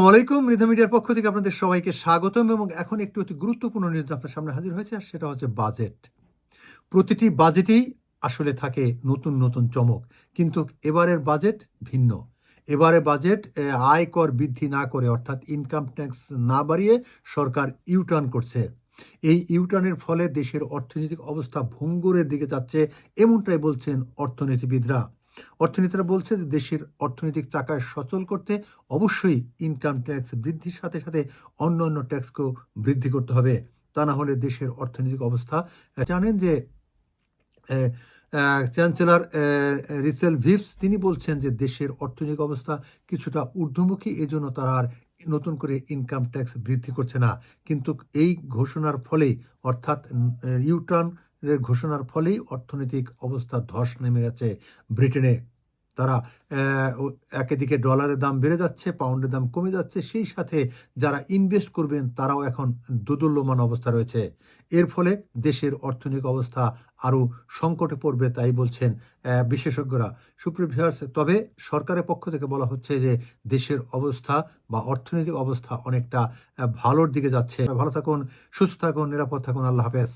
আসসালামাইকুম রিধা মিডিয়ার পক্ষ থেকে আপনাদের সবাইকে স্বাগতম এবং এখন একটি অতি গুরুত্বপূর্ণ নিউজ আপনার সামনে হাজির হয়েছে, আর সেটা হচ্ছে বাজেট। প্রতিটি বাজেটেই আসলে থাকে নতুন নতুন চমক, কিন্তু এবারের বাজেট ভিন্ন। এবারে বাজেট আয়কর বৃদ্ধি না করে, অর্থাৎ ইনকাম ট্যাক্স না বাড়িয়ে সরকার ইউটার্ন করছে। এই ইউটার্নের ফলে দেশের অর্থনৈতিক অবস্থা ভঙ্গুরের দিকে যাচ্ছে, এমনটাই বলছেন অর্থনীতিবিদরা। অর্থনীতিরা বলছে যে দেশের অর্থনৈতিক চাকায় সচল করতে অবশ্যই ইনকাম ট্যাক্স বৃদ্ধির সাথে সাথে অন্য অন্য ট্যাক্সকেও বৃদ্ধি করতে হবে। তা না হলে দেশের অর্থনৈতিক অবস্থা জানেন যে চ্যান্সেলর রিসেল ভিপস তিনি বলছেন যে দেশের অর্থনৈতিক অবস্থা কিছুটা ঊর্ধ্বমুখী, এজন্য তারা আর নতুন করে ইনকাম ট্যাক্স বৃদ্ধি করছে না। কিন্তু এই ঘোষণার ফলেই, অর্থাৎ ইউটার্ন ঘোষণার ফলেই অর্থনৈতিক অবস্থা ধস নেমে গেছে ব্রিটেনে। তারা একেদিকে ডলারের দাম বেড়ে যাচ্ছে, পাউন্ডের দাম কমে যাচ্ছে, সেই সাথে যারা ইনভেস্ট করবেন তারাও এখন দোদুল্যমান অবস্থা রয়েছে। এর ফলে দেশের অর্থনৈতিক অবস্থা আরও সংকটে পড়বে তাই বলছেন বিশেষজ্ঞরা। সুপ্রিয় ভিউয়ার্স, তবে সরকারের পক্ষ থেকে বলা হচ্ছে যে দেশের অবস্থা বা অর্থনৈতিক অবস্থা অনেকটা ভালোর দিকে যাচ্ছে। ভালো থাকুন, সুস্থ থাকুন, নিরাপদ থাকুন, আল্লাহ হাফেজ।